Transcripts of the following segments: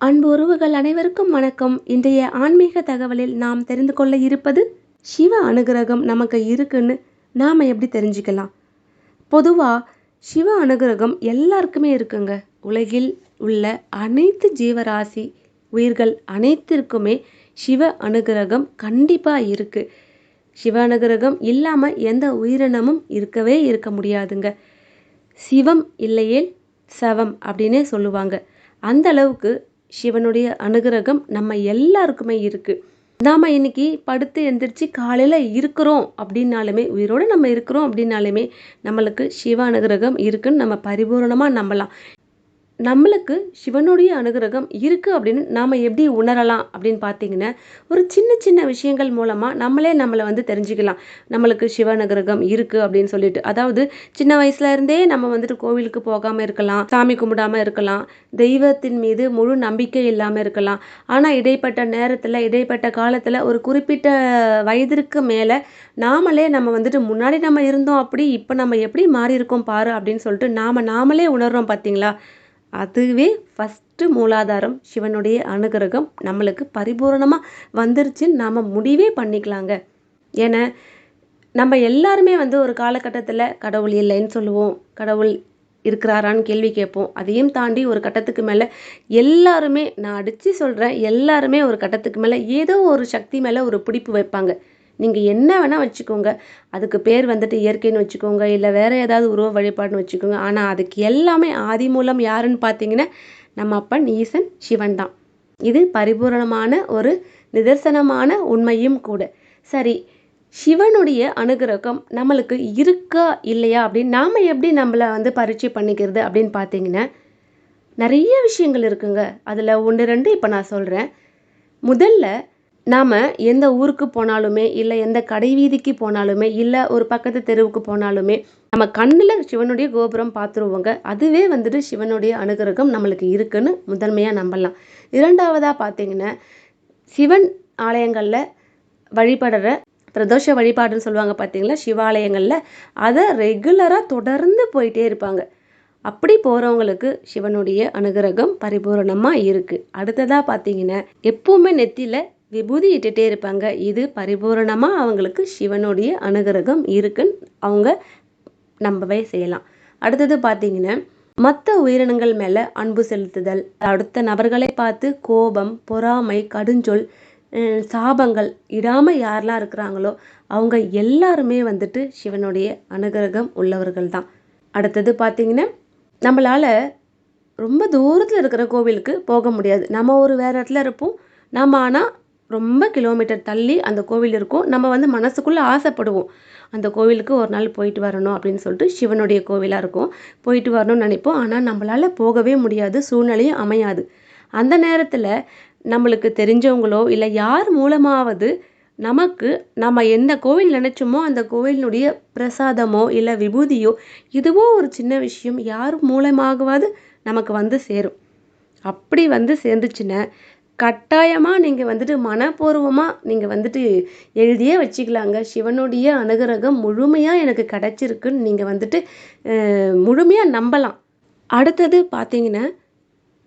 அன்பு உறவுகள் அனைவருக்கும் வணக்கம். இன்றைய ஆன்மீக தகவலில் நாம் தெரிந்து கொள்ள இருப்பது சிவ அனுகிரகம் நமக்கு இருக்குன்னு நாம் எப்படி தெரிஞ்சுக்கலாம்? பொதுவாக சிவ அனுகிரகம் எல்லாருக்குமே இருக்குங்க. உலகில் உள்ள அனைத்து ஜீவராசி உயிர்கள் அனைத்திற்குமே சிவ அனுகிரகம் கண்டிப்பாக இருக்குது சிவ அனுகிரகம் இல்லாமல் எந்த உயிரினமும் இருக்கவே இருக்க முடியாதுங்க. சிவம் இல்லையேல் சவம் அப்படின்னே சொல்லுவாங்க. அந்த அளவுக்கு சிவனுடைய அனுகிரகம் நம்ம எல்லாருக்குமே இருக்குது நாம் இன்னைக்கு படுத்து எந்திரிச்சு காலையில் இருக்கிறோம் அப்படின்னாலுமே உயிரோடு நம்ம இருக்கிறோம் அப்படின்னாலுமே நம்மளுக்கு சிவ அனுகிரகம் இருக்குன்னு நம்ம பரிபூர்ணமாக நம்பலாம். நம்மளுக்கு சிவனுடைய அனுகிரகம் இருக்குது அப்படின்னு நாம் எப்படி உணரலாம் அப்படின்னு பார்த்தீங்கன்னா ஒரு சின்ன சின்ன விஷயங்கள் மூலமாக நம்மளே நம்மளை வந்து தெரிஞ்சுக்கலாம். நம்மளுக்கு சிவ அனுகிரகம் இருக்குது அப்படின்னு சொல்லிட்டு. அதாவது சின்ன வயசுல இருந்தே நம்ம வந்துட்டு கோவிலுக்கு போகாமல் இருக்கலாம் சாமி கும்பிடாமல் இருக்கலாம் தெய்வத்தின் மீது முழு நம்பிக்கை இல்லாமல் இருக்கலாம். ஆனால் இடைப்பட்ட நேரத்தில் இடைப்பட்ட காலத்தில் ஒரு குறிப்பிட்ட வயதிற்கு மேலே நாமளே நம்ம வந்துட்டு முன்னாடி நம்ம இருந்தோம் அப்படி இப்போ நம்ம எப்படி மாறி இருக்கோம் பாரு அப்படின்னு சொல்லிட்டு நாம் நாமளே உணர்றோம் பார்த்தீங்களா அதுவே ஃபஸ்ட்டு மூலாதாரம் சிவனுடைய அனுகிரகம் நம்மளுக்கு பரிபூரணமாக வந்துருச்சுன்னு நாம் முடிவே பண்ணிக்கலாங்க. ஏன்னா நம்ம எல்லாருமே வந்து ஒரு காலகட்டத்தில் கடவுள் இல்லைன்னு சொல்லுவோம் கடவுள் இருக்கிறாரான்னு கேள்வி கேட்போம். அதையும் தாண்டி ஒரு கட்டத்துக்கு மேலே எல்லாருமே நான் அடித்து சொல்கிறேன் எல்லாருமே ஒரு கட்டத்துக்கு மேலே ஏதோ ஒரு சக்தி மேலே ஒரு பிடிப்பு வைப்பாங்க. நீங்கள் என்ன வேணால் வச்சுக்கோங்க. அதுக்கு பேர் வந்துட்டு இயற்கைன்னு வச்சுக்கோங்க. இல்லை வேறு ஏதாவது உருவ வழிபாடுன்னு வச்சுக்கோங்க. ஆனால் அதுக்கு எல்லாமே ஆதி மூலம் யாருன்னு பார்த்தீங்கன்னா நம்ம அப்பன் ஈசன் சிவன் தான். இது பரிபூரணமான ஒரு நிதர்சனமான உண்மையும் கூட. சரி சிவனுடைய அனுகிரகம் நம்மளுக்கு இருக்கா இல்லையா? அப்படின்னு நாம் எப்படி நம்மளை வந்து பரீட்சை பண்ணிக்கிறது அப்படின்னு பார்த்தீங்கன்னா நிறைய விஷயங்கள் இருக்குங்க. அதில் ஒன்று ரெண்டு இப்போ நான் சொல்கிறேன் முதல்ல நாம் எந்த ஊருக்கு போனாலுமே இல்லை எந்த கடை வீதிக்கு போனாலுமே இல்லை ஒரு பக்கத்து தெருவுக்கு போனாலுமே நம்ம கண்ணில் சிவனுடைய கோபுரம் பார்த்துருவோங்க அதுவே வந்துட்டு சிவனுடைய அனுகிரகம் நம்மளுக்கு இருக்குன்னு முதன்மையாக நம்பலாம். இரண்டாவதாக பார்த்தீங்கன்னா சிவன் ஆலயங்களில் வழிபடுற பிரதோஷ வழிபாடுன்னு சொல்லுவாங்க பார்த்தீங்களா சிவாலயங்களில் அதை ரெகுலராக தொடர்ந்து போயிட்டே இருப்பாங்க. அப்படி போகிறவங்களுக்கு சிவனுடைய அனுகிரகம் பரிபூரணமாக இருக்குது அடுத்ததாக பார்த்தீங்கன்னா எப்பவுமே நெத்தியில் விபூதி இட்டுட்டே இருப்பாங்க. இது பரிபூரணமாக அவங்களுக்கு சிவனுடைய அனுகிரகம் இருக்குன்னு அவங்க நம்பவே செய்யலாம். அடுத்தது பார்த்தீங்கன்னா மற்ற உயிரினங்கள் மேலே அன்பு செலுத்துதல் அடுத்த நபர்களை பார்த்து கோபம் பொறாமை கடுஞ்சொல் சாபங்கள் இடாமல் யாரெல்லாம் இருக்கிறாங்களோ அவங்க எல்லாருமே வந்துட்டு சிவனுடைய அனுகிரகம் உள்ளவர்கள் தான். அடுத்தது பார்த்தீங்கன்னா நம்மளால் ரொம்ப தூரத்தில் இருக்கிற கோவிலுக்கு போக முடியாது. நம்ம ஒரு வேறு இடத்துல இருப்போம். நம்ம ஆனால் ரொம்ப கிலோமீட்டர் தள்ளி அந்த கோவில் இருக்கும். நம்ம வந்து மனசுக்குள்ளே ஆசைப்படுவோம். அந்த கோவிலுக்கு ஒரு நாள் போயிட்டு வரணும் அப்படின்னு சொல்லிட்டு சிவனுடைய கோவிலாக இருக்கும். போயிட்டு வரணும்னு நினைப்போம். ஆனால் நம்மளால் போகவே முடியாது. சூழ்நிலையும் அமையாது. அந்த நேரத்தில் நம்மளுக்கு தெரிஞ்சவங்களோ இல்லை யார் மூலமாவது நமக்கு நம்ம எந்த கோவில் நினச்சோமோ அந்த கோவிலினுடைய பிரசாதமோ இல்லை விபூதியோ இதுவோ ஒரு சின்ன விஷயம். யார் மூலமாகவாது நமக்கு வந்து சேரும். அப்படி வந்து சேர்ந்துச்சுன்னா கட்டாயமாக நீங்கள் வந்துட்டு மனப்பூர்வமாக நீங்கள் வந்துட்டு எழுதியே வச்சுக்கலாங்க. சிவனுடைய அனுகிரகம் முழுமையாக எனக்கு கிடச்சிருக்குன்னு நீங்கள் வந்துட்டு முழுமையாக நம்பலாம். அடுத்தது பார்த்தீங்கன்னா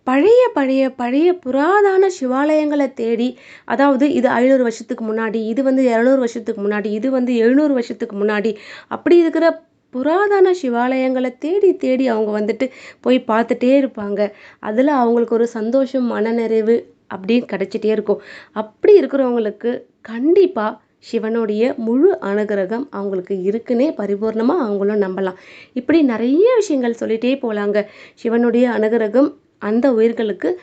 பழைய பழைய பழைய புராதான சிவாலயங்களை தேடி அதாவது இது ஐநூறு வருஷத்துக்கு முன்னாடி இது வந்து இரநூறு வருஷத்துக்கு முன்னாடி இது வந்து எழுநூறு வருஷத்துக்கு முன்னாடி அப்படி இருக்கிற புராதன சிவாலயங்களை தேடி தேடி அவங்க வந்துட்டு போய் பார்த்துட்டே இருப்பாங்க. அதில் அவங்களுக்கு ஒரு சந்தோஷம் மனநிறைவு அப்படின்னு கிடச்சிட்டே இருக்கும். அப்படி இருக்கிறவங்களுக்கு கண்டிப்பாக சிவனுடைய முழு அனுகிரகம் அவங்களுக்கு இருக்குன்னே பரிபூர்ணமாக அவங்களும் நம்பலாம். இப்படி நிறைய விஷயங்கள் சொல்லிகிட்டே போகலாங்க சிவனுடைய அனுகிரகம் அந்த உயிர்களுக்கு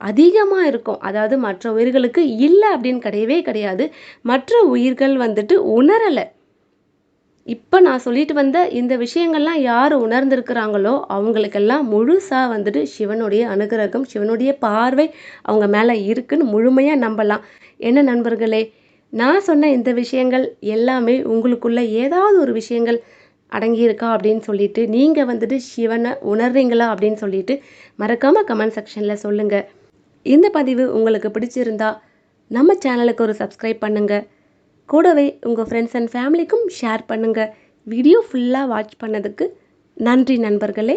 அதிகமாக இருக்கும். அதாவது மற்ற உயிர்களுக்கு இல்லை அப்படின்னு கிடையவே கிடையாது. மற்ற உயிர்கள் வந்துட்டு உணரலை. இப்போ நான் சொல்லிட்டு வந்த இந்த விஷயங்கள்லாம் யார் உணர்ந்திருக்கிறாங்களோ அவங்களுக்கெல்லாம் முழுசாக வந்துட்டு சிவனுடைய அனுகிரகம் சிவனுடைய பார்வை அவங்க மேலே இருக்குன்னு முழுமையாக நம்பலாம். என்ன நண்பர்களே நான் சொன்ன இந்த விஷயங்கள் எல்லாமே உங்களுக்குள்ள ஏதாவது ஒரு விஷயங்கள் அடங்கியிருக்கா அப்படின்னு சொல்லிட்டு நீங்கள் வந்துட்டு சிவனை உணர்றீங்களா அப்படின்னு சொல்லிட்டு மறக்காமல் கமெண்ட் செக்ஷனில் சொல்லுங்கள் இந்த பதிவு உங்களுக்கு பிடிச்சிருந்தா நம்ம சேனலுக்கு ஒரு சப்ஸ்கிரைப் பண்ணுங்கள் கூடவே உங்கள் ஃப்ரெண்ட்ஸ் அண்ட் ஃபேமிலிக்கும் ஷேர் பண்ணுங்கள் வீடியோ ஃபுல்லாக வாட்ச் பண்ணதுக்கு நன்றி நண்பர்களே.